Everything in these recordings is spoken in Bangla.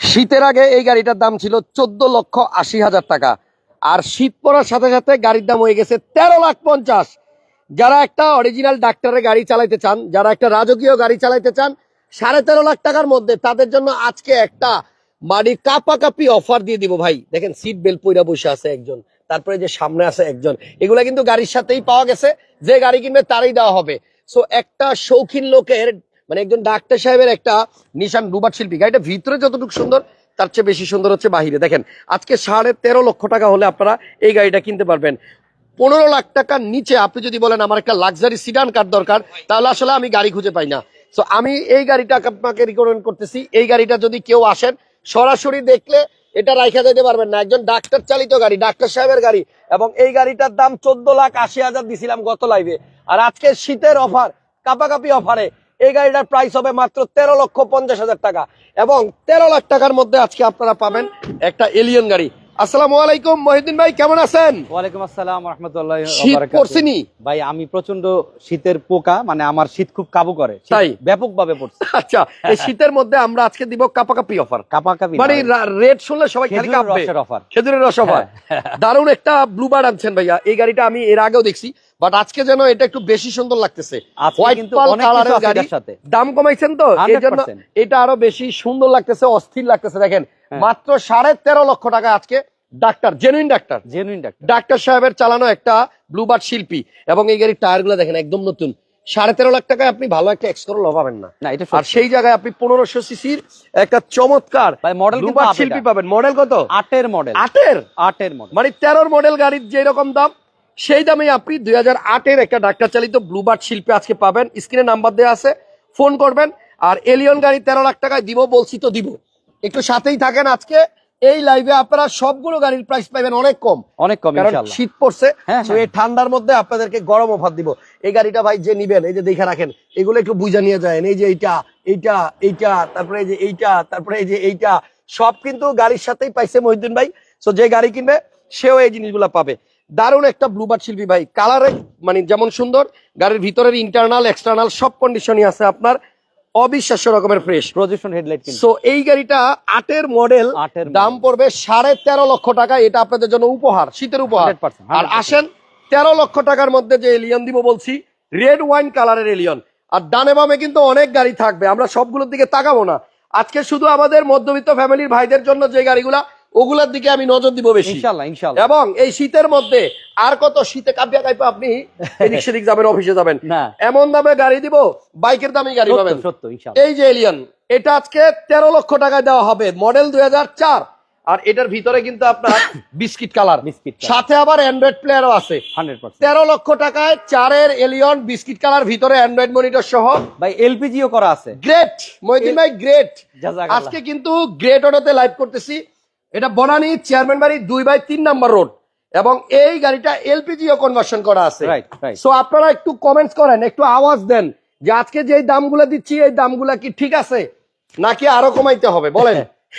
শীতের আগে এই গাড়িটার দাম ছিল চোদ্দ লক্ষ আশি হাজার টাকা। আর শীত পড়ার সাথে সাথে গাড়ির দাম হয়ে গেছে তেরো লাখ পঞ্চাশ। যারা একটা অরিজিনাল ডাক্তারের গাড়ি চালাইতে চান, যারা একটা রাজকীয় গাড়ি চালাইতে চান, সাড়ে তেরো লাখ টাকার মধ্যে তাদের জন্য আজকে একটা বাড়ি কাপাকাপি অফার দিয়ে দিব ভাই। দেখেন সিট বেল্ট পইরা বসে আছে একজন, তারপরে যে সামনে আছে একজন। এগুলা কিন্তু গাড়ির সাথেই পাওয়া গেছে, যে গাড়ি কিনবে তারই দেওয়া হবে। সো একটা শৌখিন লোকের মানে একজন ডাক্তার সাহেবের একটা নিশান রুবাট শিল্পী। গাড়িটা ভিতরে যতটুকু সুন্দর, তার চেয়ে বেশি সুন্দর হচ্ছে বাহিরে। দেখেন, আজকে সাড়ে তেরো লক্ষ টাকা হলে আপনারা এই গাড়িটা কিনতে পারবেন। পনেরো লাখ টাকার নিচে আপনি যদি বলেন আমার একটা লাক্সারি সিডান কার দরকার, তাহলে আসলে আমি গাড়ি খুঁজে পাই না। সো আমি এই গাড়িটা আপনাকে রিকমেন্ড করতেছি। এই গাড়িটা যদি কেউ আসেন, সরাসরি দেখলে এটা রাইখা দিতে পারবেন না। একজন ডাক্তার চালিত গাড়ি, ডাক্তার সাহেবের গাড়ি। এবং এই গাড়িটার দাম চোদ্দ লাখ আশি হাজার দিছিলাম গত লাইভে আর আজকে শীতের অফার কাপাকাপি অফারে এই গাড়িটার প্রাইস হবে মাত্র তেরো লক্ষ পঞ্চাশ হাজার টাকা। এবং তেরো লাখ টাকার মধ্যে আজকে আপনারা পাবেন একটা এলিয়ন গাড়ি। আসসালামু আলাইকুম মহিউদ্দিন ভাই কেমন আছেন? ওয়ালাইকুম আসসালাম রহমতুল্লাহ শীত পড়ছেনি? ভাই আমি প্রচণ্ড শীতের পোকা মানে আমার শীত খুব কাবু করে। তাই? ব্যাপকভাবে পড়ছে। আচ্ছা এই শীতের মধ্যে আমরা আজকে দিব কাপাকাপি অফার কাপাকাপি মানে রেট শুনলে সবাই খালি কাঁপবে। অফার খেজুরের রস অফার দারুণ একটা ব্লুবার্ড আনছেন ভাইয়া। এই গাড়িটা আমি এর আগেও দেখছি। বাট আজকে যেন এটা একটু বেশি সুন্দর লাগতেছে। দাম কমাইছেন তো? এই জন্য এটা আরও বেশি সুন্দর লাগতেছে অস্থির লাগতেছে। দেখেন হ্যাঁ। মাত্র সাড়ে তেরো লক্ষ টাকা আজকে doctor genuine doctor. Genuine doctor. Doctor সাহেবের চালানো একটা ব্লুবার্ড শিল্পী। এবং এই গাড়ির টায়ারগুলো দেখেন একদম নতুন। সাড়ে তেরো লাখ টাকায় আপনি ভালো একটা এক্সকরল পাবেন না। আর সেই জায়গায় আপনি পনেরোশো সিসির একটা চমৎকার মডেল শিল্পী পাবেন। মডেল কত? আটের মডেল আটের? আটের মডেল মানে তেরোর মডেল গাড়ির যে রকম দাম সেই দামে আপনি দুই হাজার আটের একটা ডাক্তার চালিত ব্লুবার্ড শিল্পে আজকে পাবেন। স্ক্রিনে নাম্বার দেওয়া আছে ফোন করবেন। আর এলিয়ন গাড়ি তেরো লাখ টাকায় দিব বলছি তো দিব। একটু সাথেই থাকেন আজকে। এই লাইভে আপনারা সবগুলো গাড়ির প্রাইস পাবেন অনেক কম। অনেক কম কারণ শীত পড়ছে হ্যাঁ, এই ঠান্ডার মধ্যে আপনাদেরকে গরম অফার দিব। এই গাড়িটা ভাই যে নিবেন এই যে দেখে রাখেন এগুলো একটু বুঝা নিয়ে যায় এই যে এইটা এইটা এইটা তারপরে এই যে এইটা তারপরে এই যে এইটা সব কিন্তু গাড়ির সাথেই পাইছে মহিউদ্দিন ভাই। সো যে গাড়ি কিনবে সেও এই জিনিসগুলো পাবে। দারুণ একটা ব্লুবার্ড শিল্পী ভাই। কালারে মানে যেমন সুন্দর গাড়ির ভিতরের ইন্টারনাল এক্সটার্নাল সব কন্ডিশনই আছে আপনার। অবিশ্বাস্য রকমের ফ্রেশ প্রজেকশন হেডলাইট সো এই গাড়িটা আটের মডেল দাম পড়বে সাড়ে তেরো লক্ষ টাকা। এটা আপনাদের জন্য উপহার শীতের উপহার। আর আসেন তেরো লক্ষ টাকার মধ্যে যে এলিয়ন দিব বলছি রেড ওয়াইন কালারের এলিয়ন আর ডানে বামে কিন্তু অনেক গাড়ি থাকবে আমরা সবগুলোর দিকে তাকাবো না। আজকে শুধু আমাদের মধ্যবিত্ত ফ্যামিলির ভাইদের জন্য যে গাড়িগুলা ওগুলোর দিকে আমি নজর দিব বেশি। ইনশাআল্লাহ ইনশাআল্লাহ এবং এই শীতের মধ্যে আর কত শীতে কাঁপিয়া কাঁপা আপনি? এদিক সেদিক যাবেন অফিসে যাবেন। এমন দামে গাড়ি দিব বাইকের দামে গাড়ি পাবেন। এই যে এলিয়ন এটা আজকে তেরো লক্ষ টাকায় দেওয়া হবে মডেল দুই আর এটার ভিতরে কিন্তু আপনার বিস্কিট কালার বিস্কিট সাথে আবার অ্যান্ড্রয়েড প্লেয়ারও আছে। তেরো লক্ষ টাকায় চারের এলিয়ন বিস্কিট কালার ভিতরে অ্যান্ড্রয়েড মনিটর সহ। ভাই এলপিজিও করা আছে। গ্রেট মহিদিন ভাই গ্রেট আজকে কিন্তু গ্রেট অটোতে লাইভ করতেছি। এটা বনানী চেয়ারম্যান বাড়ি দুই বাই তিন নাম্বার রোড এবং এই গাড়িটা এলপিজিও কনভার্সন করা আছে। সো আপনারা একটু কমেন্টস করেন একটু আওয়াজ দেন যে আজকে যে দামগুলো দিচ্ছি এই দামগুলা কি ঠিক আছে? নাকি আরও কমাইতে হবে? বলেন।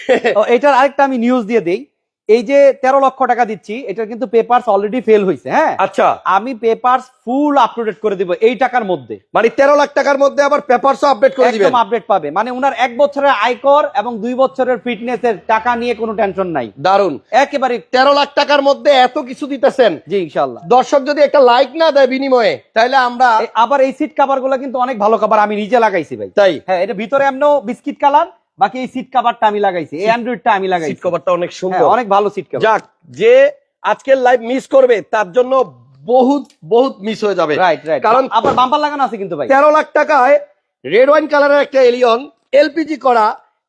এটার আরেকটা আমি নিউজ দিয়ে দেই। এই যে তেরো লক্ষ টাকা দিচ্ছি এটা কিন্তু পেপারস অলরেডি ফেল হয়েছে হ্যাঁ? আচ্ছা। আমি পেপারস ফুল আপডেট করে দিব এই টাকার মধ্যে। মানে তেরো লাখ টাকার মধ্যে আবার পেপারসও আপডেট করে দিবেন? আপডেট পাবে। মানে উনার এক বছরের আয়কর এবং দুই বছরের ফিটনেস এর টাকা নিয়ে কোনো টেনশন নাই। দারুণ একেবারে তেরো লাখ টাকার মধ্যে এত কিছু দিতেছেন। জি ইনশাল্লাহ দর্শক যদি একটা লাইক না দেয় বিনিময়ে তাহলে আমরা আবার এই সিট কাভারগুলো কিন্তু অনেক ভালো কাভার আমি নিজে লাগাইছি ভাই। তাই? হ্যাঁ এটা ভিতরে এমনও বিস্কিট কালার বাকি এই সিট কাভারটা আমি লাগাইছি এই অ্যান্ড্রয়েডটা আমি লাগাইছি। সিট কভারটা অনেক হ্যাঁ, সুন্দর। অনেক ভালো সিট কাভার যাক যে আজকের লাইভ মিস করবে তার জন্য বহুত বহুত মিস হয়ে যাবে। রাইট রাইট কারণ আবার বাম্পার লাগানো আছে কিন্তু ভাই। তেরো লাখ টাকায় রেড ওয়াইন কালারের একটা এলিয়ন এলপিজি করা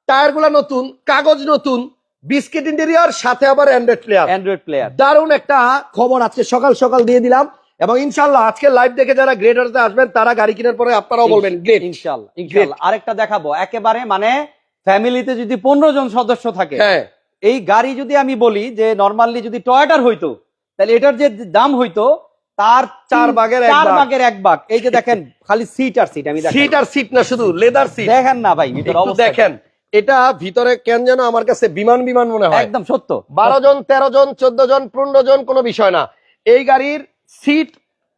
টায়ারগুলা নতুন কাগজ নতুন বিস্কিট ইন্টেরিয়র সাথে আবার অ্যান্ড্রয়েড প্লেয়ার অ্যান্ড্রয়েড প্লেয়ার দারুণ একটা খবর আজকে সকাল সকাল দিয়ে দিলাম এবং ইনশাল্লাহ আজকে লাইভ দেখে যারা গ্রেটারতে আসবেন তারা গাড়ি কেনার পরে আপনারাও বলবেন গ্রেট ইনশাল্লাহ ইনশাল্লাহ আরেকটা দেখাবো একেবারে মানে ফ্যামিলিতে যদি পনেরো জন সদস্য থাকে হ্যাঁ। এই গাড়ি যদি আমি বলি যে নর্মালি যদি টয়োটার হইতো তাহলে এটার যে দাম হইতো তার চার ভাগের চার। ভাগের এক ভাগ। এই যে দেখেন খালি সিট আর সিট আমি সিট আর সিট না শুধু লেদার সিট দেখেন না ভাই দেখেন। এটা ভিতরে কেন যেন আমার কাছে বিমান বিমান মনে হয়। একদম সত্য। বারো জন তেরো জন চোদ্দ জন পনেরো জন কোনো বিষয় না। এই গাড়ির সিট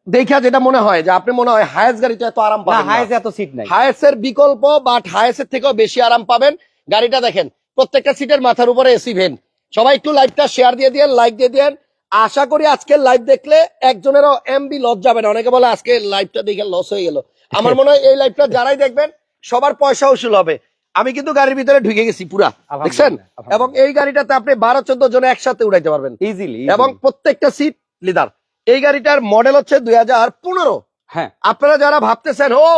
দেখা যেটা মনে হয় যে আপনি মনে হয় হায়েস্ট গাড়িতে এত আরাম পাবেন হাইস এত সিট নাই। এর বিকল্প বাট এর থেকেও বেশি আরাম পাবেন। গাড়িটা দেখেন প্রত্যেকটা সিটের মাথার উপরে এসি ভেন সবাই একটু লাইভটা শেয়ার দিয়ে দিয়েন লাইক দিয়ে দিয়েন। আশা করি আজকের লাইভ দেখলে একজনেরও এমবি লস যাবে না। অনেকে বলে আজকে লাইভটা দেখে লস হয়ে গেল। আমার মনে হয় এই লাইভটা যারাই দেখবেন সবার পয়সা উসুল হবে। আমি কিন্তু গাড়ির ভিতরে ঢুকে গেছি পুরা দেখছেন? এবং এই গাড়িটাতে আপনি বারো চোদ্দ জনে একসাথে উড়াইতে পারবেন। ইজিলি এবং প্রত্যেকটা সিট লিদার এই গাড়িটার মডেল হচ্ছে দুই হাজার পনেরো। হ্যাঁ। আপনারা যারা ভাবতেছেন ও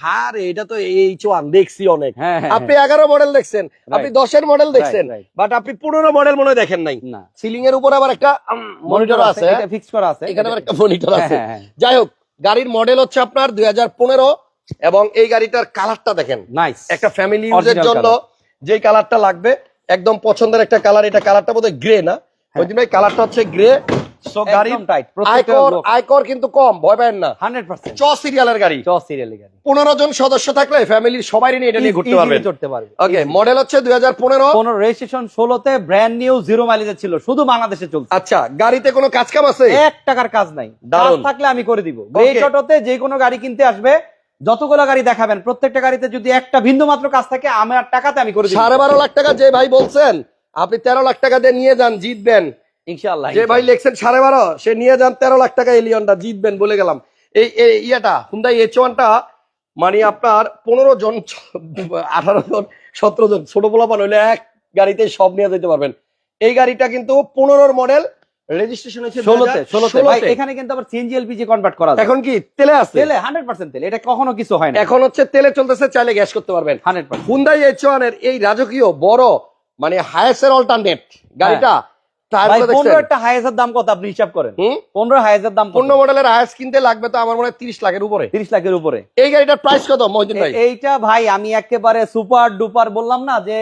হ্যাঁ এটা তো এইচ ওয়ান দেখছি অনেক। হ্যাঁ হ্যাঁ, আপনি এগারো মডেল দেখছেন আপনি দশের মডেল দেখছেন বাট আপনি পনেরো মডেল মনে হয় দেখেন নাই। সিলিং এর উপর আবার একটা মনিটর আছে হ্যাঁ? ফিক্স করা আছে এখানে আবার একটা মনিটর আছে। হ্যাঁ, হ্যাঁ, হ্যাঁ। যাই হোক গাড়ির মডেল হচ্ছে আপনার দুই হাজার পনেরো এবং এই গাড়িটার কালারটা দেখেন। নাইস একটা ফ্যামিলি ইউজের জন্য যে কালারটা লাগবে একদম পছন্দের একটা কালার এটা কালারটা বোধহয় গ্রে না। ওই ভাই কালারটা হচ্ছে গ্রে সো একদম টাইট আয়কর আয়কর কিন্তু কম ভয় পাবেন না। 100% চ সিরিয়ালের গাড়ি। চ সিরিয়াল গাড়ি। পনেরো জন সদস্য থাকলে ফ্যামিলির সবাই নিয়ে এটা নিয়ে ঘুরতে পারবে ওকে মডেল হচ্ছে দুই হাজার পনেরো। কোন রেজিস্ট্রেশন ষোলোতে ব্র্যান্ড নিউ জিরো মাইলেজে ছিল শুধু বাংলাদেশে চলছে। আচ্ছা গাড়িতে কোনো কাজ কাম আছে? এক টাকার কাজ নাই। কাজ থাকলে আমি করে দিব। Grey Okay. অটোতে যে কোনো গাড়ি কিনতে আসবে যতগুলো গাড়ি দেখাবেন প্রত্যেকটা গাড়িতে যদি একটা বিন্দু মাত্র কাজ থাকে আমার টাকাতে আমি করে দিব। সাড়ে বারো লাখ টাকা যে ভাই বলছেন আপনি তেরো লাখ টাকা দিয়ে নিয়ে যান জিতবেন। ইনশাআল্লাহ যে ভাই লেখছেন সাড়ে বারো সে নিয়ে যান তেরো লাখ টাকা এলিয়নটা জিতবেন বলে গেলাম। এই ইয়েটা হুন্দাই এইচ ওয়ানটা মানে আপনার পনেরো জন আঠারো জন সতেরো জন ছোট পোলাপান হইলে এক গাড়িতে সব নিয়ে যেতে পারবেন। এই গাড়িটা কিন্তু পনেরোর মডেল রেজিস্ট্রেশন হচ্ছে ষোলোতে ষোলোতে। ভাই 2016 এখানে কিন্তু আবার সিএনজি এলপিজি কনভার্ট করা এখন কি তেলে আছে? তেলে হান্ড্রেড পার্সেন্ট তেল এটা কখনো কিছু হয় না। এখন হচ্ছে তেলে চলতেছে চাইলে গ্যাস করতে পারবেন। হান্ড্রেড পার্সেন্ট হুন্দাই এইচ ওয়ানের এই রাজকীয় বড় মানে হায়েস্টের অল্টারনেট গাড়িটা একটা হাইজের দাম কত আপনি হিসাব করেন? পনেরো দাম পনেরো মডেলের হায়েস্ট কিনতে লাগবে তো আমার মনে হয় তিরিশ লাখের উপরে। তিরিশ লাখের উপরে। এই গাড়িটার প্রাইস কত মহিদিন ভাই? এইটা ভাই আমি একেবারে সুপার ডুপার বললাম না যে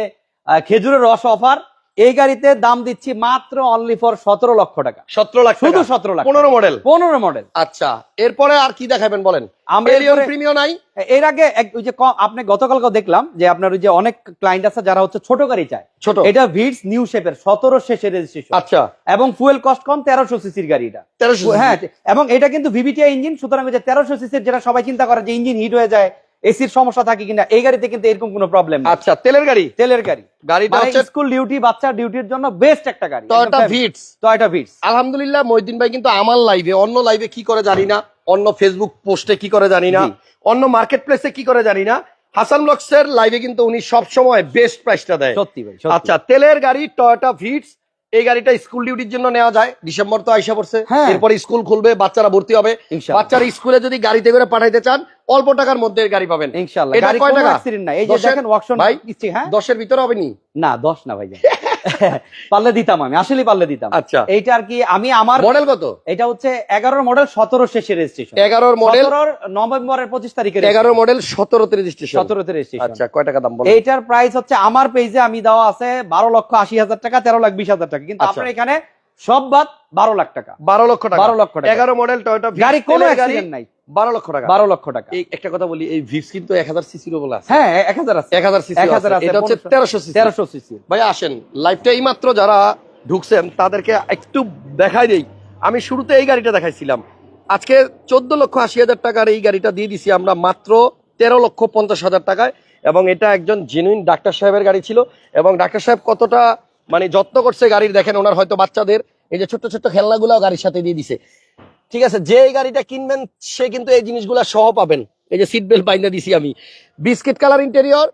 খেজুরের রস অফার এই গাড়িতে দাম দিচ্ছি মাত্র অনলি ফর সতেরো লক্ষ টাকা। সতেরো লাখ শুধু সতেরো লাখ পনেরো মডেল পনেরো মডেল আচ্ছা এরপরে আর কি দেখাবেন বলেন? নাই? এর আগে ওই যে আপনি গতকালকে দেখলাম যে আপনার ওই যে অনেক ক্লায়েন্ট আছে যারা হচ্ছে ছোট গাড়ি চায়। ছোট। এটা ভিডস নিউ শেপের সতেরো শেষে রেজিস্ট্রেশন আচ্ছা। এবং ফুয়েল কস্ট কম তেরোশো সিসির গাড়ি এটা তেরোশো হ্যাঁ এবং এটা কিন্তু ভিভিটিআই ইঞ্জিন সুতরাং তেরোশো সিসির যেটা সবাই চিন্তা করে যে ইঞ্জিন হিট হয়ে যায় এসির সমস্যা থাকে কিনা এই গাড়িতে কিন্তু এরকম কোনো প্রবলেম আচ্ছা তেলের গাড়ি? তেলের গাড়ি। গাড়িটা মানে হচ্ছে স্কুল ডিউটি বাচ্চা ডিউটির জন্য বেস্ট একটা গাড়ি। টয়োটা ভিটস টয়টা ভিটস আলহামদুলিল্লাহ মহিদিন ভাই কিন্তু আমার লাইভে অন্য লাইভে কি করে জানি না অন্য ফেসবুক পোস্টে কি করে জানি না অন্য মার্কেট প্লেসে কি করে জানি না হাসান ব্লগস এর লাইভে কিন্তু উনি সব সময় বেস্ট প্রাইসটা দেয়। সত্যি ভাই আচ্ছা তেলের গাড়ি টয়োটা ভিটস এই গাড়িটা স্কুল ডিউটির জন্য নেওয়া যায়। ডিসেম্বর তো আইসা পড়ছে। এরপরে এরপর স্কুল খুলবে বাচ্চারা ভর্তি হবে। বাচ্চারা স্কুলে যদি গাড়িতে করে পাঠাইতে চান অল্প টাকার মধ্যে গাড়ি পাবেন। ইনশাল্লাহ এটা গাড়ি কয় টাকা? নাই। এই যে দশের- দেখেন ভাই? 10 এর ভিতরে হবে নি? না দশ না ভাই পারলে দিতাম আমি আসলে পারলে দিতাম। আচ্ছা। এইটা আর কি আমি আমার মডেল কত? এটা হচ্ছে এগারোর মডেল সতেরো শেষে রেজিস্ট্রেশন এগারোর মডেল নভেম্বরের পঁচিশ তারিখে এগারো মডেল সতেরোতে রেজিস্ট্রেশন সতেরোতে রেজিস্ট্রেশন আচ্ছা কয় টাকা দাম বলো এইটার প্রাইস হচ্ছে আমার পেজে আমি দেওয়া আছে বারো লক্ষ আশি হাজার টাকা তেরো লাখ বিশ হাজার টাকা। কিন্তু আচ্ছা। আপনার এখানে সব বাদ বারো লাখ টাকা। বারো লক্ষ টাকা। বারো লক্ষ টাকা। এগারো মডেল টয়োটা গাড়ি কোনো অ্যাক্সিডেন্ট নাই। বারো লক্ষ টাকা। বারো লক্ষ টাকা। একটা কথা বলি এই ভিক্স কিন্তু এক হাজার সিসির বলে আছে। হ্যাঁ এক হাজার আছে। এক হাজার সিসি এক হাজার আছে, এটা হচ্ছে তেরোশো সিসি তেরোশো সিসি ভাই আসেন। লাইফটা এই মাত্র যারা ঢুকছেন তাদেরকে একটু দেখাই দেই। আমি শুরুতে এই গাড়িটা দেখাইছিলাম। আজকে চোদ্দ লক্ষ আশি হাজার টাকার এই গাড়িটা দিয়ে দিছি আমরা মাত্র তেরো লক্ষ পঞ্চাশ হাজার টাকায়। এবং এটা একজন জেনুইন ডাক্তার সাহেবের গাড়ি ছিল। এবং ডাক্তার সাহেব কতটা মানে যত্ন করছে গাড়ির, দেখেন ওনার হয়তো বাচ্চাদের এই যে ছোট্ট ছোট্ট খেলনাগুলো গাড়ির সাথে দিয়ে দিছে। ঠিক আছে, যে গাড়িটা কিনবেন, সে কিন্তু এই জিনিসগুলো সহ পাবেন। এই যে সিট বেল্ট বাইন্দা দিছি আমি। বিস্কিট কালার ইন্টেরিয়র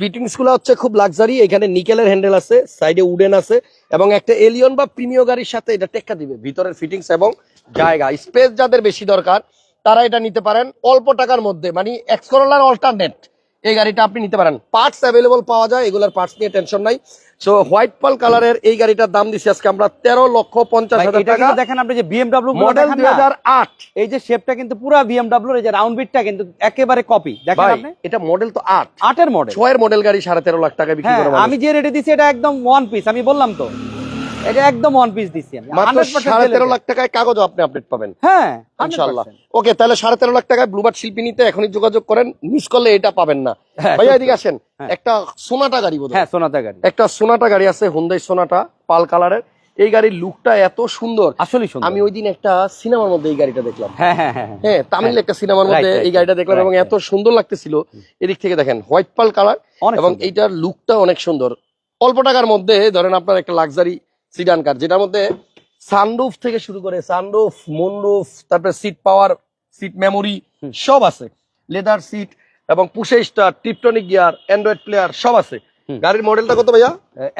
ফিটিংসগুলো হচ্ছে খুব লাক্সারি এখানে নিকেলের হ্যান্ডেল আছে সাইডে উডেন আছে, এবং একটা এলিয়ন বা প্রিমিয় গাড়ির সাথে এটা টেক্কা দিবে, ভিতরের ফিটিংস এবং জায়গা। স্পেস যাদের বেশি দরকার, তারা এটা নিতে পারেন অল্প টাকার মধ্যে মানে এক্সকরোলার অল্টারনেট এই গাড়িটা আপনি নিতে পারেন। পার্টস অ্যাভেলেবল পাওয়া যায় এগুলোর পার্টস নিয়ে টেনশন নাই। সো হোয়াইট পাল কালারের এই গাড়িটার দাম দিচ্ছি আজকে আমরা তেরো লক্ষ পঞ্চাশ হাজার টাকা। দেখেন আপনি যে বিএমডব্লিউ মডেল দুই আট। এই যে শেপটা কিন্তু পুরো বিএমডব্লিউ এই যে রাউন্ড বিটটা কিন্তু একেবারে কপি দেখেন আপনি? এটা মডেল তো আট। আটের মডেল ছয়ের মডেল গাড়ি সাড়ে তেরো লাখ টাকা বিক্রি হ্যাঁ আমি যে রেটে দিছি এটা একদম ওয়ান পিস আমি বললাম তো। এটা একদম ওয়ান পিস দিছি আমি। মাত্র 100% সাড়ে তেরো লাখ টাকায় কাগজ আপনি আপডেট পাবেন। হ্যাঁ ইনশাল্লাহ 100% ওকে তাহলে সাড়ে তেরো লাখ টাকায় ব্লুবার্ড শিল্পী নিতে এখনই যোগাযোগ করেন মিস করলে এটা পাবেন না। হ্যাঁ, ভাইয়া এদিকে আসেন হ্যাঁ। একটা সোনাটা গাড়ি হ্যাঁ গাড়ি। একটা সোনাটা গাড়ি আছে সোনাটা পাল কালারের। এই গাড়ির লুকটা এত সুন্দর। আসলেই সুন্দর। আমি ওই দিন একটা সিনেমার মধ্যে এই গাড়িটা দেখলাম। হ্যাঁ তামিল একটা সিনেমার মধ্যে এই গাড়িটা দেখলাম এবং এত সুন্দর লাগতেছিল। এদিক থেকে দেখেন হোয়াইট পাল কালার এবং এইটার লুকটা অনেক সুন্দর। অল্প টাকার মধ্যে ধরেন আপনার একটা লাক্সারি সিডান কার যেটার মধ্যে সানরুফ থেকে শুরু করে সানরুফ মুনরুফ তারপরে সিট পাওয়ার সিট মেমোরি সব আছে। লেদার সিট এবং push start tiptronic gear android player সব আছে। গাড়ির মডেলটা কত ভাইয়া?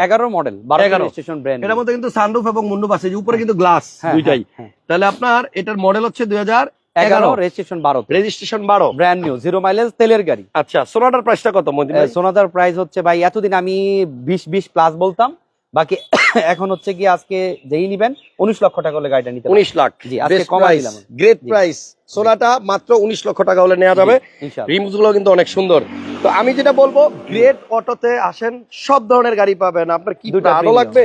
এগারো মডেল 11 রেজিস্ট্রেশন ব্র্যান্ড এটার মধ্যে কিন্তু সানরুফ এবং মুন্ডুপ আছে যে উপরে কিন্তু গ্লাস দুইটাই। তাহলে আপনার এটার মডেল হচ্ছে দুই হাজার এগারো এগারো। রেজিস্ট্রেশন বারো। রেজিস্ট্রেশন বারো। ব্র্যান্ড নিউ জিরো মাইলেজ তেলের গাড়ি। আচ্ছা সোনাটার প্রাইসটা কত? সোনাদার প্রাইস হচ্ছে ভাই এতদিন আমি বিশ বিশ প্লাস বলতাম। বাকি এখন হচ্ছে কি আজকে যেই নিবেন উনিশ লক্ষ টাকা হলে গাড়িটা নিতে। উনিশ লাখ জি, আজকে কমাই দিলাম। গ্রেট প্রাইস সোনাটা মাত্র উনিশ লক্ষ টাকা হলে নেওয়া যাবে। ইনশাআল্লাহ। রিমসগুলো কিন্তু অনেক সুন্দর। তো আমি যেটা বলব গ্রেট অটোতে আসেন সব ধরনের গাড়ি পাবেন। আপনার কি আরও লাগবে?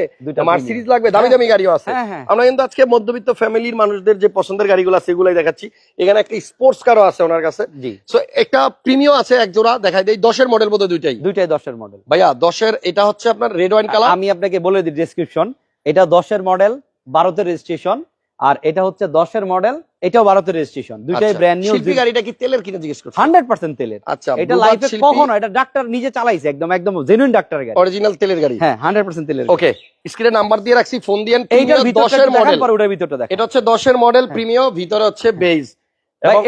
মার্সিডিজ। লাগবে দামি দামি গাড়িও আছে। হ্যাঁ হ্যাঁ। আমরা কিন্তু আজকে মধ্যবিত্ত ফ্যামিলির মানুষদের যে পছন্দের গাড়িগুলো আছে সেগুলাই দেখাচ্ছি। এখানে একটা স্পোর্টস কারও আছে ওনার কাছে। জি। সো একটা প্রিমিয়াম আছে এক জোড়া দেখাই দেই দশের মডেল বোধ দুইটাই। দুইটাই দশের মডেল ভাইয়া দশের এটা হচ্ছে আপনার রেড ওয়াইন কালার আমি আপনাকে বলে দিই ডেসক্রিপশন এটা দশের মডেল বারোতে রেজিস্ট্রেশন আর এটা হচ্ছে দশের মডেল এটাও ভারতের রেজিস্ট্রেশন দুইটাই ব্র্যান্ড নিউ শিল্পী গাড়িটা কি তেলের কিনা জিজ্ঞেস করছি? হান্ড্রেড পার্সেন্ট তেলের। আচ্ছা এটা লাইফে কখনো এটা ডাক্তার নিজে চালাইছে একদম একদম জেনুইন ডাক্তার গাড়ি। অরিজিনাল তেলের গাড়ি? হ্যাঁ হান্ড্রেড পার্সেন্ট তেলের ওকে স্ক্রিনে নাম্বার দিয়ে রাখছি ফোন দিয়েন এইটার ভিতরে দশের মডেল ভিতরটা দেখ এটা হচ্ছে দশের মডেল প্রিমিয়াম ভিতরে হচ্ছে বেজ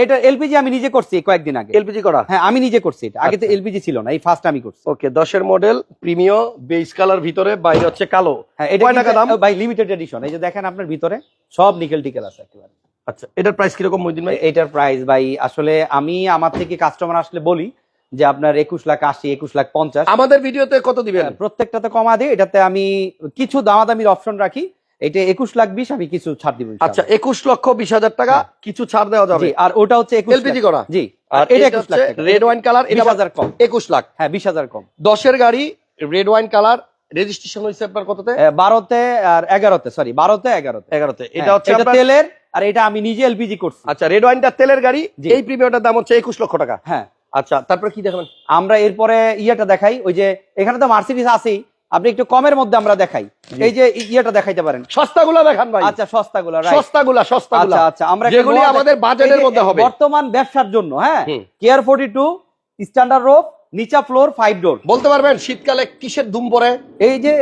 এটা এলপিজি আমি নিজে করছি কয়েকদিন আগে। এলপিজি করা? হ্যাঁ আমি নিজে করছি। এটা আগে তো আচ্ছা। এলপিজি ছিল না এই ফার্স্ট আমি করছি। ওকে দশের মডেল বেজ কালার ভিতরে বাইরে হচ্ছে কালো। হ্যাঁ এটা টাকা দাম? ভাই লিমিটেড এডিশন এই যে দেখেন আপনার ভিতরে সব নিকেল টিকেল আছে একেবারে। আচ্ছা এটার প্রাইস কীরকম মহিদিন ভাই? এইটার প্রাইস ভাই আসলে আমি আমার থেকে কাস্টমার আসলে বলি যে আপনার একুশ লাখ আশি একুশ লাখ পঞ্চাশ। আমাদের ভিডিওতে কত দিবেন? প্রত্যেকটাতে কমা দিই এটাতে আমি কিছু দামাদামির অপশন রাখি। এটা একুশ লাখ বিশ আমি কিছু ছাড় দিব আচ্ছা একুশ লক্ষ বিশ হাজার টাকা হ্যাঁ। কিছু ছাড় দেওয়া যাবে। আর ওটা হচ্ছে এলপিজি করা। জি আর এটা একুশ লাখ। রেড ওয়াইন কালার এটা হাজার কম। একুশ লাখ। হ্যাঁ বিশ হাজার কম। দশের গাড়ি রেড ওয়াইন কালার রেজিস্ট্রেশন হয়েছে আপনার কততে? বারোতে আর এগারোতে সরি বারোতে এগারোতে। এগারোতে। এটা হ্যাঁ, হচ্ছে এটা তেলের আর এটা আমি নিজে এলপিজি করছি। আচ্ছা রেড ওয়াইনটা তেলের গাড়ি। এই প্রিমিয়ামটার দাম হচ্ছে একুশ লক্ষ টাকা। হ্যাঁ। আচ্ছা তারপরে কি দেখাবেন? আমরা এরপরে ইয়েটা দেখাই ওই যে এখানে তো মার্সিডিজ আছেই। আপনি একটু কমের মধ্যে আমরা দেখাই। এই যে ইয়েটা দেখাইতে পারেন। সস্তাগুলো দেখান ভাই। আচ্ছা সস্তাগুলো right। সস্তাগুলা সস্তাগুলা। আচ্ছা আচ্ছা আমরা যেগুলি আমাদের বাজারের বাজেটের মধ্যে হবে। বর্তমান ব্যবসার জন্য হ্যাঁ। কেয়ার ফোর্টি টু স্ট্যান্ডার্ড রোপ নিচা ফ্লোর ফাইভ ডোর বলতে পারবেন শীতকালে কিসের ধুম পরে এই যে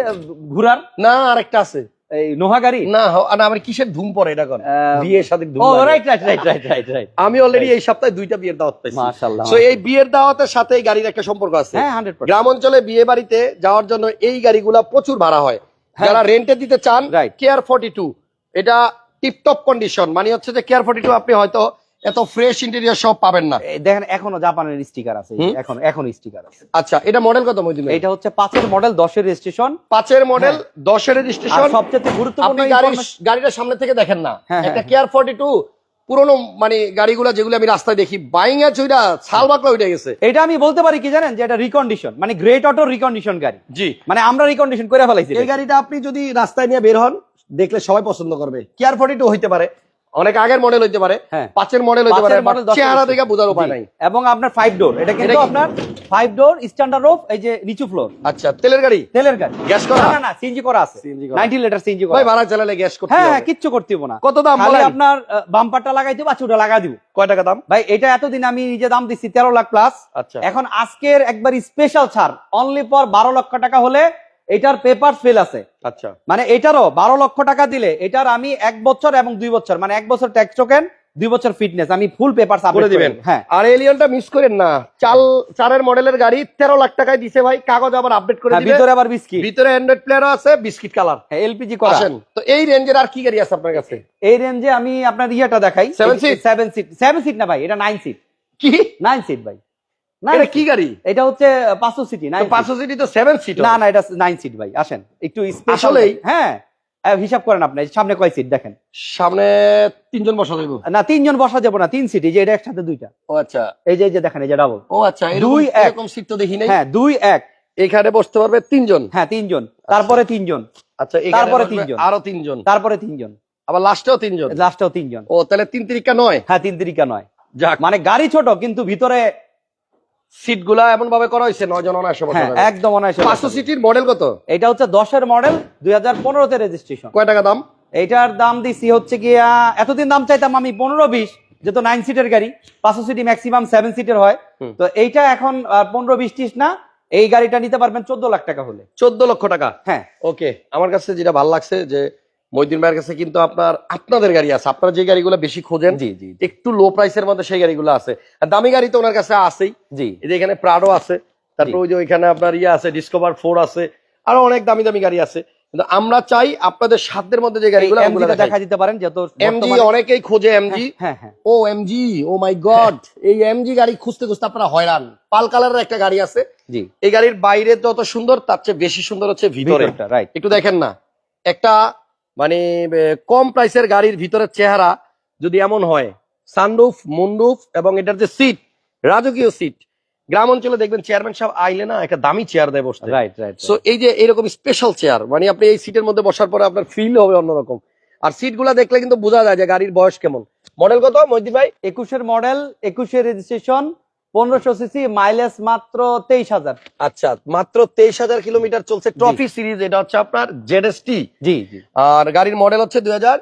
ঘুরার। না আরেকটা আছে। এই নোহা গাড়ি? না না আমার কিসের ধুম পড়ে এটা কোন? বিয়ের সাথে ধুম ও right right right right right right আমি অলরেডি এই সপ্তাহে দুইটা বিয়ের দাওয়াত পাইছি। মাশাআল্লাহ সো এই বিয়ের দাওয়াতের সাথে এই গাড়ির একটা সম্পর্ক আছে। হ্যাঁ গ্রাম অঞ্চলে বিয়ে বাড়িতে যাওয়ার জন্য এই গাড়িগুলা প্রচুর ভাড়া হয়। হ্যাঁ। যারা রেন্টে দিতে চান. কেয়ার ফর্টি টু এটা টিপটপ কন্ডিশন মানে হচ্ছে যে কেয়ার ফর্টি টু আপনি হয়তো এত ফ্রেশ ইন্টেরিয়র সব পাবেন না। দেখেন এখনও জাপানের স্টিকার আছে। এখন এখন স্টিকার আছে। আচ্ছা এটা মডেল কত মহিদিন এটা হচ্ছে পাঁচের মডেল দশের রেজিস্ট্রেশন পাঁচের মডেল দশের আর রেজিস্ট্রেশন সবচেয়ে গুরুত্বপূর্ণ আপনি গাড়ি information- গাড়িটা সামনে থেকে দেখেন না। হ্যাঁ, একটা হ্যাঁ। কেয়ার ফর্টি টু পুরোনো মানে গাড়িগুলো যেগুলো আমি রাস্তায় দেখি বাইং আছে ওইটা ছাল বাকলা উঠে গেছে। এটা আমি বলতে পারি কি জানেন যে এটা রিকন্ডিশন মানে গ্রেট অটো রিকন্ডিশন গাড়ি। জি। মানে আমরা রিকন্ডিশন করে ফেলাইছি এই গাড়িটা আপনি যদি রাস্তায় নিয়ে বের হন দেখলে সবাই পছন্দ করবে। কেয়ার ফর্টি টু হইতে পারে। অনেক আগের মডেল হইতে পারে হ্যাঁ। পাঁচের মডেল হইতে পারে চেহারা। দেখে বোঝার উপায় নাই। এবং আপনার ফাইভ ডোর এটা কিন্তু আপনার ফাইভ ডোর স্ট্যান্ডার্ড রোপ এই যে নিচু ফ্লোর আচ্ছা তেলের গাড়ি? তেলের গাড়ি। গ্যাস করা? না না সিএনজি করা আছে। CNG করা। 90 লিটার সিএনজি করা। ভাই ভাড়া চালালে গ্যাস করতে হ্যাঁ হ্যাঁ কিচ্ছু করতে হবে না। কত দাম খালি বলেন? আপনার বাম্পারটা লাগাই দিব চুটা লাগা দিব। কয় টাকা দাম? ভাই এটা এতদিন আমি নিজে দাম দিচ্ছি তেরো লাখ প্লাস আচ্ছা। এখন আজকের একবার স্পেশাল ছাড়। অনলি ফর বারো লক্ষ টাকা হলে এটার পেপার ফেল আছে। আচ্ছা। মানে এটারও বারো লক্ষ টাকা দিলে এটার আমি এক বছর এবং দুই বছর মানে এক বছর ট্যাক্স টোকেন দুই বছর ফিটনেস আমি ফুল পেপার করে দিবেন। হ্যাঁ। আর এলিয়নটা মিস করেন না। চাল চারের মডেলের গাড়ি তেরো লাখ টাকায় দিছে ভাই কাগজ আবার আপডেট করে হ্যাঁ, ভিতরে আবার বিস্কিট ভিতরে অ্যান্ড্রয়েড প্লেয়ারও আছে বিস্কিট কালার এলপিজি করা। আসেন। তো এই রেঞ্জের আর কি গাড়ি আছে আপনার কাছে? এই রেঞ্জে আমি আপনার ইয়েটা দেখাই। Seven seat seven seat seven seat না ভাই এটা নাইন সিট কি? নাইন সিট ভাই। Nine এটা কি গাড়ি? এটা হচ্ছে পাঁচশো সিটি নাইন পাঁচশো সিটি তো সেভেন সিট না না এটা নাইন সিট ভাই আসেন। একটু special হ্যাঁ হিসাব করেন আপনি সামনে কয় সিট দেখেন? সামনে তিনজন বসা যাইব। না তিনজন বসা যাব না তিন সিট এই যে এটা একসাথে দুইটা। ও আচ্ছা। এই যে এই যে দেখেন এই যে ডাবল ও আচ্ছা দুই, এক। এরকম সিট তো দেখি নাই। হ্যাঁ দুই এক। এখানে বসতে পারবে তিনজন? হ্যাঁ তিনজন। তারপরে তিনজন। আচ্ছা তারপরে তিনজন। আরও তিনজন। তারপরে তিনজন। আবার লাস্টেও তিনজন? লাস্টেও তিনজন। ও তাহলে তিন তিরিকা নয়? হ্যাঁ তিন তিরিকা নয়। যাক। মানে গাড়ি ছোট কিন্তু ভিতরে এমন ভাবে করা হয়েছে নয় জন অনায়াসে বসা হ্যাঁ। একদম অনায়াসে পাঁচশো সিটির মডেল কত? এটা হচ্ছে দশের মডেল দুই হাজার পনেরোতে রেজিস্ট্রেশন কয় টাকা দাম? এইটার দাম দিছি হচ্ছে গিয়া এতদিন দাম চাইতাম আমি পনেরো বিশ যেহেতু নাইন সিটের গাড়ি পাঁচশো সিটি ম্যাক্সিমাম সেভেন সিটের হয়। তো এইটা এখন পনেরো বিশ ত্রিশ না এই গাড়িটা নিতে পারবেন চোদ্দ লাখ টাকা হলে। চোদ্দ লক্ষ টাকা? হ্যাঁ। ওকে আমার কাছে যেটা ভালো লাগছে যে মইদিন ভাইয়ের কাছে কিন্তু আপনার আপনাদের গাড়ি আছে। আপনারা যে গাড়িগুলো বেশি খোঁজেন জি জি একটু লো প্রাইসের মধ্যে সেই গাড়িগুলো আছে। আর দামি গাড়ি তো ওনার কাছে আছেই। জি। এই যে এখানে প্রাডো আছে তারপর ওই যে ওইখানে আপনার ইয়ে আছে ডিসকভার ফোর আছে আরও অনেক দামি দামি গাড়ি আছে। কিন্তু আমরা চাই আপনাদের সাধ্যের মধ্যে যে গাড়িগুলো দেখা দিতে পারেন যেহেতু এমজি অনেকেই খোঁজে এমজি হ্যাঁ হ্যাঁ ও এমজি ও মাই গড এই এমজি গাড়ি খুঁজতে খুঁজতে আপনারা হয়রান। পাল কালারের একটা গাড়ি আছে। জি। এই গাড়ির বাইরে যত সুন্দর তার চেয়ে বেশি সুন্দর হচ্ছে ভিতরে। রাইট একটু দেখেন না। একটা মানে কম প্রাইসের গাড়ির ভিতরের চেহারা যদি এমন হয় সানরুফ মুন্ডুফ এবং এটার যে সিট রাজকীয় সিট গ্রাম অঞ্চলে দেখবেন চেয়ারম্যান সাহেব আইলে না একটা দামি চেয়ার দেয় বসতে। রাইট রাইট সো এই যে এরকম স্পেশাল চেয়ার মানে আপনি এই সিটের মধ্যে বসার পরে আপনার ফিল হবে অন্যরকম। আর সিটগুলা দেখলে কিন্তু বোঝা যায় যে গাড়ির বয়স কেমন। মডেল কত মহিদি ভাই? একুশের মডেল একুশের রেজিস্ট্রেশন পনেরোশো সিসি মাইলেজ মাত্র তেইশ হাজার। আচ্ছা মাত্র তেইশ হাজার কিলোমিটার চলছে ট্রফি সিরিজ এটা হচ্ছে আপনার জেডএসটি জি জি। আর গাড়ির মডেল হচ্ছে দুই হাজার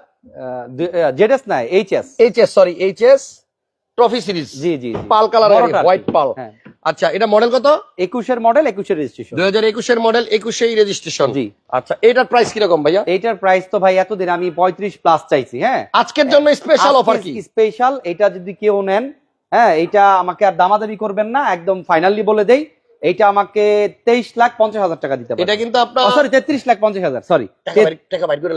জেডএস নাই H S H S sorry H S trophy series. জি জি। Pearl colour. White pearl. হ্যাঁ। আচ্ছা এটা মডেল কত? একুশের মডেল একুশের রেজিস্ট্রেশন দুই হাজার একুশের মডেল একুশেই রেজিস্ট্রেশন জি। আচ্ছা এটার প্রাইস কীরকম ভাইয়া? এইটার প্রাইস তো ভাই এতদিন আমি পঁয়ত্রিশ প্লাস চাইছি হ্যাঁ। আজকের জন্য স্পেশাল অফার কি? স্পেশাল এটা যদি কেউ নেন হ্যাঁ এইটা আমাকে আর দামাদামি করবেন না একদম ফাইনালি বলে দেই এইটা আমাকে তেইশ লাখ পঞ্চাশ হাজার টাকা দিতে এটা কিন্তু আপনার সরি তেত্রিশ লাখ পঞ্চাশ হাজার সরি টাকা বাইর- করে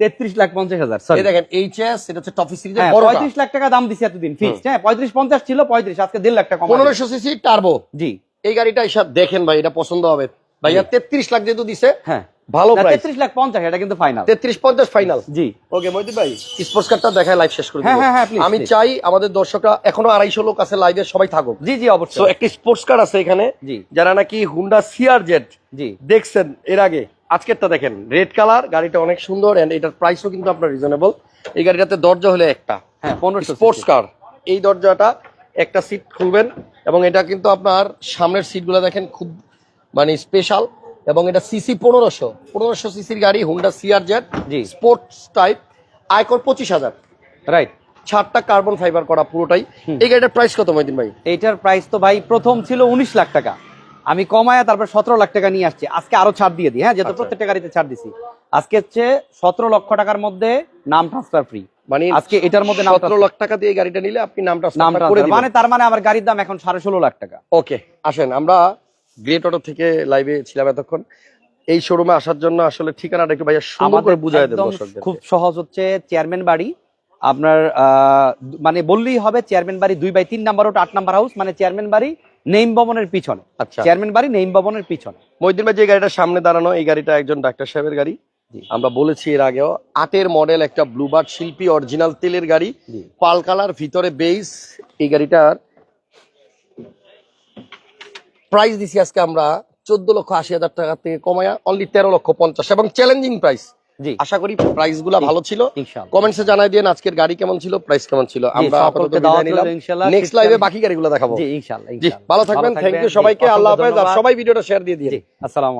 তেত্রিশ লাখ পঞ্চাশ হাজার সরি দেখেন এইচএস এটা হচ্ছে টফি সিরিজ হ্যাঁ পঁয়ত্রিশ লাখ টাকা দাম দিছি এতদিন ফিক্সড হ্যাঁ পঁয়ত্রিশ পঞ্চাশ ছিল পঁয়ত্রিশ আজকে দেড় লাখ টাকা পনেরোশো সিসি টার্বো জি। এই গাড়িটা হিসাব দেখেন ভাই এটা পছন্দ হবে। ভাইয়া তেত্রিশ লাখ যেহেতু দিছে হ্যাঁ। ভালো প্রাইস তেত্রিশ লাখ পঞ্চাশ এটা কিন্তু ফাইনাল তেত্রিশ পঞ্চাশ ফাইনাল জি। ওকে মহিদুল ভাই। স্পোর্টস কারটা দেখায় লাইভ শেষ করে হ্যাঁ, হ্যাঁ, হ্যাঁ, আমি চাই আমাদের দর্শকরা এখনও আড়াইশো লোক আছে লাইভে সবাই থাকুক। জি জি তো অবশ্যই একটি স্পোর্টস কার আছে এখানে। জি। যারা নাকি হুন্ডা সিআর জেড জি। দেখছেন এর আগে আজকেরটা দেখেন রেড কালার গাড়িটা অনেক সুন্দর এন্ড এটার প্রাইসও কিন্তু আপনার রিজনেবল এই গাড়িটাতে দরজা হলে একটা। হ্যাঁ স্পোর্টস কার এই দরজাটা একটা সিট খুলবেন এবং এটা কিন্তু আপনার সামনের সিটগুলো দেখেন খুব মানে স্পেশাল এবং এটা সিসি পনেরোশো। পনেরোশো সিসির গাড়ি হুন্ডা সিআর জেড জি। স্পোর্টস টাইপ আয়কর পঁচিশ হাজার। রাইট ছাড়টা কার্বন ফাইবার করা পুরোটাই। এই গাড়িটার প্রাইস কত মহিদিন ভাই? এইটার প্রাইস তো ভাই প্রথম ছিল উনিশ লাখ টাকা। আমি কমায় তারপর সতেরো লাখ টাকা নিয়ে আসছি। আজকে আরও ছাড় দিয়ে দিই হ্যাঁ যেহেতু আচ্ছা। প্রত্যেকটা গাড়িতে ছাড় দিছি। আজকে হচ্ছে সতেরো লক্ষ টাকার মধ্যে নাম ট্রান্সফার ফ্রি মানে আজকে এটার মধ্যে সতেরো লাখ টাকা দিয়ে গাড়িটা নিলে আপনি নামটা নাম করে মানে তার মানে আমার গাড়ির দাম এখন সাড়ে ষোলো লাখ টাকা। ওকে আসেন আমরা গ্রেট অটো থেকে লাইভে ছিলাম এতক্ষণ। এই শোরুমে আসার জন্য আসলে ঠিকানাটা একটু ভাইয়া সুন্দর করে বুঝাই দেন দর্শকদের খুব সহজ হচ্ছে চেয়ারম্যান বাড়ি। আপনার মানে বললেই হবে চেয়ারম্যান বাড়ি দুই বাই তিন নাম্বার রোড আট নাম্বার হাউস মানে চেয়ারম্যান বাড়ি নেইম ভবনের পিছনে। আচ্ছা। চেয়ারম্যান বাড়ি নেইম ভবনের পিছনে। মহিদিন ভাই যে গাড়িটার সামনে দাঁড়ানো এই গাড়িটা একজন ডাক্তার সাহেবের গাড়ি। আমরা বলেছি এর আগেও আটের মডেল একটা ব্লুবার্ড শিল্পী অরিজিনাল তেলের গাড়ি। পাল কালার ভিতরে বেস এই গাড়িটার প্রাইস দিছি আজকে আমরা চোদ্দ লক্ষ আশি হাজার টাকা থেকে কমাইয়া অনলি তেরো লক্ষ পঞ্চাশ এবং চ্যালেঞ্জিং প্রাইস আশা করি প্রাইসগুলা ভালো ছিল। কমেন্টসে জানাই দিয়ে আজকের গাড়ি কেমন ছিল প্রাইস কেমন ছিল। আমরা। নেক্সট লাইভে বাকি গাড়িগুলো দেখাবো। ভালো থাকবেন থ্যাংক ইউ সবাইকে আল্লাহ হাফেজ। আর সবাই ভিডিওটা শেয়ার দিয়ে দিয়ে আসসালামু